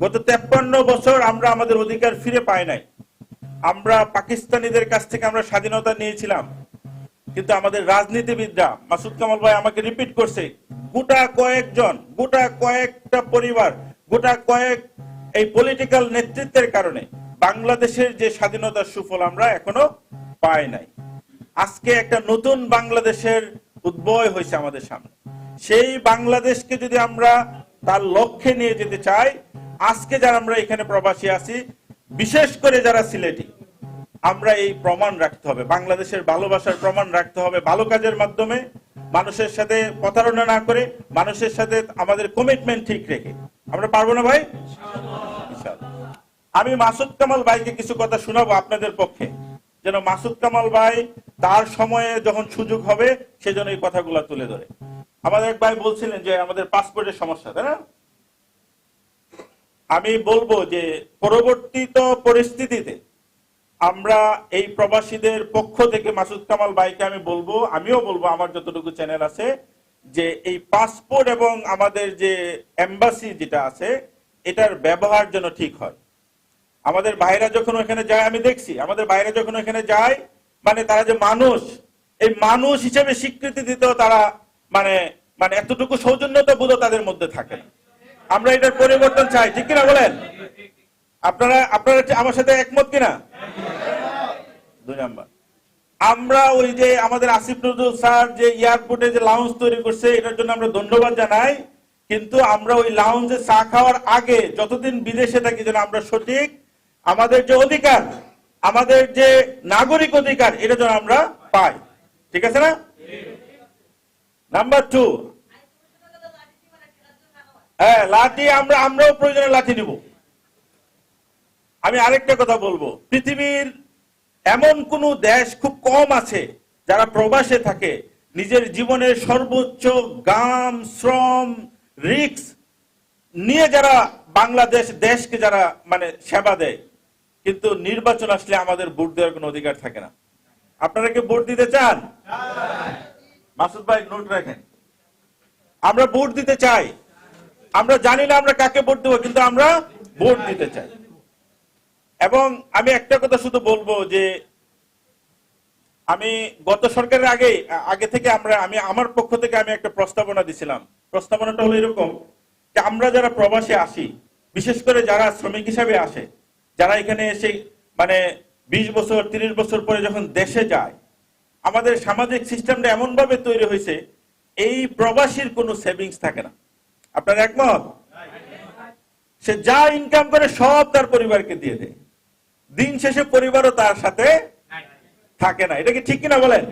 গত তেপ্পান্ন বছর আমরা আমাদের অধিকার ফিরে পাই নাই। আমরা পাকিস্তানিদের কাছ থেকে আমরা স্বাধীনতা নিয়েছিলাম। কিন্তু আমাদের রাজনীতিবিদরা, মাসুদ কামাল ভাই আমাকে রিপিট করছে, গোটা কয়েকজন, গোটা কয়েকটা পরিবার, গোটা কয়েক এই পলিটিক্যাল নেতৃত্বের কারণে বাংলাদেশের যে স্বাধীনতার সুফল আমরা এখনও পাই নাই। আজকে একটা নতুন বাংলাদেশের উদ্ভয় হয়েছে আমাদের সামনে। সেই বাংলাদেশকে যদি আমরা তার লক্ষ্যে নিয়ে যেতে চাই আজকে যারা আমরা এখানে প্রবাসী আছি, বিশেষ করে যারা সিলেটি, আমরা এই প্রমাণ রাখতে হবে। বাংলাদেশের ভালোবাসার প্রমাণ রাখতে হবে ভালো কাজের মাধ্যমে, মানুষের সাথে প্রতারণা না করে, মানুষের সাথে আমাদের কমিটমেন্ট ঠিক রেখে। আমরা পারব না ভাই? আমি মাসুদ কামাল ভাইকে কিছু কথা শোনাবো আপনাদের পক্ষে। যেন মাসুদ কামাল ভাই তার সময়ে যখন সুযোগ হবে, সেজন্য এই কথাগুলো তুলে ধরে। আমাদের এক ভাই বলছিলেন যে, আমাদের পাসপোর্টের সমস্যা, তাই না? আমি বলব যে পরবর্তীত পরিস্থিতিতে আমরা এই প্রবাসীদের পক্ষ থেকে মাসুদ কামাল ভাইকে আমি বলব, আমিও বলব, আমার যতটুকু চ্যানেল আছে, যে এই পাসপোর্ট এবং আমাদের যে এম্বাসি যেটা আছে, এটার ব্যবহার যেন ঠিক হয়। আমাদের ভাইরা যখন ওখানে যায়, আমি দেখছি, আমাদের ভাইরা যখন ওখানে যায় মানে তারা যে মানুষ, এই মানুষ হিসেবে স্বীকৃতি দিতেও তারা মানে মানে এতটুকু সৌজন্যতা বোধ তাদের মধ্যে থাকে না। আমরা এটার পরিবর্তন চাই, ঠিক কিনা বলেন? আপনারা আপনারা আমার সাথে একমত কিনা? দুই নাম্বার। আমরা ওই যে আমাদের আসিফ নজরুল স্যার যে এয়ারপোর্টে যে লাউঞ্জ তৈরি করছে, এটার জন্য আমরা ধন্যবাদ জানাই। কিন্তু আমরা ওই লাউঞ্জে চা খাওয়ার আগে যতদিন বিদেশে থাকি যেন আমরা সঠিক আমাদের যে অধিকার, আমাদের যে নাগরিক অধিকার, এটা যেন আমরা পাই। ঠিক আছে না? নাম্বার টু হ্যাঁ লাঠি আমরা আমরাও প্রয়োজনে লাঠি নিব। আমি আরেকটা কথা বলব। পৃথিবীর এমন কোন দেশ খুব কম আছে যারা প্রবাসে থাকে। নিজের জীবনের সর্বোচ্চ গাম শ্রম রিক্স নিয়ে যারা বাংলাদেশ দেশকে যারা মানে সেবা দেয়। কিন্তু নির্বাচন আসলে আমাদের ভোট দেওয়ার কোনো অধিকার থাকে না। আপনারা কি ভোট দিতে চান? মাসুদ ভাই নোট রাখেন। আমরা ভোট দিতে চাই। আমরা জানি না আমরা কাকে ভোট দেবো, কিন্তু আমরা ভোট দিতে চাই। এবং আমি একটা কথা শুধু বলব যে, আমি গত সরকারের আগে আগে থেকে আমরা, আমি আমার পক্ষ থেকে আমি একটা প্রস্তাবনা দিছিলাম। প্রস্তাবনাটা হলো এরকম যে, আমরা যারা প্রবাসে আসি, বিশেষ করে যারা শ্রমিক হিসাবে আসে, যারা এখানে এসে মানে বিশ বছর, তিরিশ বছর পরে যখন দেশে যায়, আমাদের সামাজিক সিস্টেমটা এমনভাবে তৈরি হয়েছে, এই প্রবাসীর কোনো সেভিংস থাকে না। আপনার একমত? সে যা ইনকাম করে সব তার পরিবারকে দিয়ে দেয়। দিন শেষে পরিবারও তার সাথে থাকে না। এটা কি ঠিক কিনা বলেন?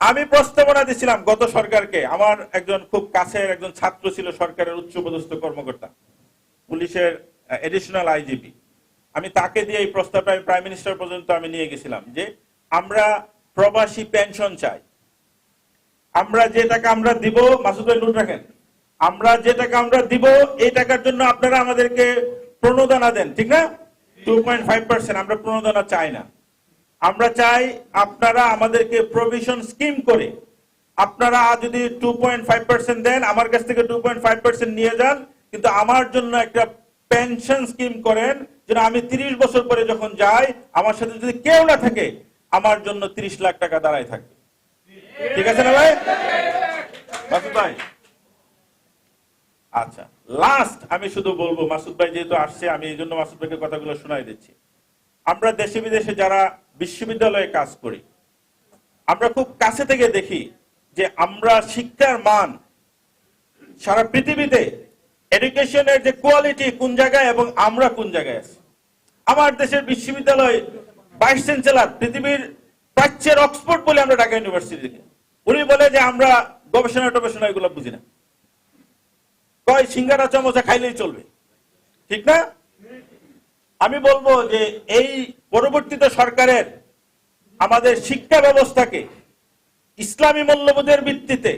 আমি প্রস্তাবনা দিছিলাম গত সরকারকে। আমার একজন খুব কাছের একজন ছাত্র ছিল সরকারের উচ্চপদস্থ কর্মকর্তা, পুলিশের এডিশনাল আইজিপি আমি তাকে দিয়ে এই প্রস্তাবটা আমি প্রাইম মিনিস্টার পর্যন্ত আমি নিয়ে গেছিলাম যে আমরা প্রবাসী পেনশন চাই। আমরা যে টাকা আমরা দিব, মাসুদ রাখেন? আমরা যে টাকা আমরা দিব, এই টাকার জন্য আপনারা আমাদেরকে প্রণোদনা দেন, ঠিক না? টু পয়েন্ট ফাইভ পার্সেন্ট আমরা প্রণোদনা চাই না। আমরা চাই আপনারা আমাদেরকে প্রভিশন স্কিম করে, আপনারা যদি টু পয়েন্ট ফাইভ পার্সেন্ট দেন, আমার কাছ থেকে টু পয়েন্ট ফাইভ পার্সেন্ট নিয়ে যান, কিন্তু আমার জন্য একটা পেনশন স্কিম করেন, যেন আমি তিরিশ বছর পরে যখন যাই, আমার সাথে যদি কেউ না থাকে, আমার জন্য তিরিশ লাখ টাকা দাঁড়ায় থাকবে ঠিক আছে না ভাই? ভাই আচ্ছা লাস্ট আমি শুধু বলব, মাসুদ ভাই যেহেতু আসছে, আমি এই জন্য মাসুদ ভাইকে কথাগুলো শোনাই দিচ্ছি। আমরা দেশে বিদেশে যারা বিশ্ববিদ্যালয়ে কাজ করি, আমরা খুব কাছে থেকে দেখি যে আমরা শিক্ষার মান সারা পৃথিবীতে এডুকেশনের যে কোয়ালিটি কোন জায়গায় এবং আমরা কোন জায়গায় আছি। আমার দেশের বিশ্ববিদ্যালয় ভাইস চ্যান্সেলর পৃথিবীর প্রাচ্যের অক্সফোর্ড বলে আমরা ঢাকা ইউনিভার্সিটি থেকে উনি বলে যে আমরা গবেষণা টবেষণা এগুলো বুঝি না। কয় সিঙ্গারা চামচা খাইলেই চলবে? ঠিক না? আমি বলব যে এই পরবর্তীতে সরকারের আমাদের শিক্ষা ব্যবস্থাকে ইসলামী মূল্যবোধের ভিত্তিতে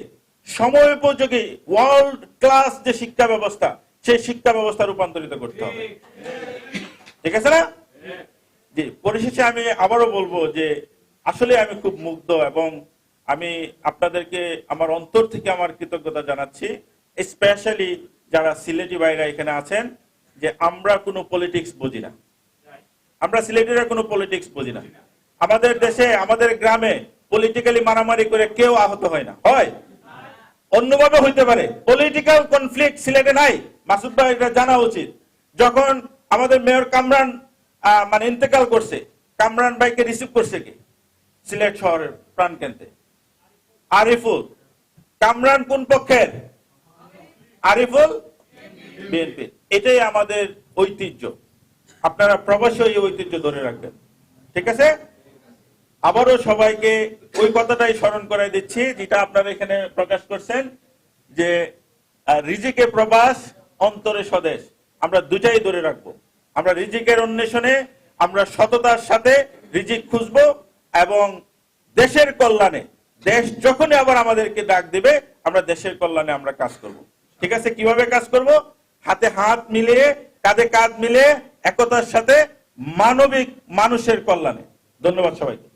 সময় উপযোগী ওয়ার্ল্ড ক্লাস যে শিক্ষা ব্যবস্থা, সেই শিক্ষা ব্যবস্থা রূপান্তরিত করতে হবে। ঠিক আছে না? জি, পরিশেষে আমি আবারও বলব যে আসলে আমি খুব মুগ্ধ এবং আমি আপনাদেরকে আমার অন্তর থেকে আমার কৃতজ্ঞতা জানাচ্ছি। স্পেশালি যারা সিলেটি ভাইরা এখানে আছেন, যে আমরা কোনো পলিটিক্স বুঝি না। আমরা সিলেটের কোনো পলিটিক্স বুঝি না। আমাদের দেশে, আমাদের গ্রামে পলিটিক্যালি মারামারি করে কেউ আহত হয় না। হয়। অন্যভাবে হইতে পারে। পলিটিক্যাল কনফ্লিক্ট সিলেটে নাই। মাসুদ ভাই, এটা জানা উচিত। যখন আমাদের মেয়র কামরান মানে ইন্তেকাল করছে, কামরান ভাইকে রিসিভ করছে কি? সিলেট শহরের প্রাণকেন্দ্রে। আরিফুল, কামরান কোন পক্ষের? আরিফুল বিএনপি। এটাই আমাদের ঐতিহ্য। আপনারা প্রবাসী এই ঐতিহ্য ধরে রাখবেন। ঠিক আছে? আবারও সবাইকে ওই কথাটাই স্মরণ করাই দিচ্ছি, যেটা আপনারা এখানে প্রকাশ করছেন, যে রিজিকে প্রবাস অন্তরে স্বদেশ। আমরা দুটাই ধরে রাখব। আমরা রিজিকের অন্বেষণে, আমরা সততার সাথে রিজিক খুঁজবো এবং দেশের কল্যাণে। দেশ যখনই আবার আমাদেরকে ডাক দিবে, আমরা দেশের কল্যাণে আমরা কাজ করব। ঠিক আছে, কীভাবে কাজ করব? হাতে হাত মিলিয়ে, কাঁধে কাঁধ মিলিয়ে, একতার সাথে মানবিক মানুষের কল্যাণে। ধন্যবাদ সবাইকে।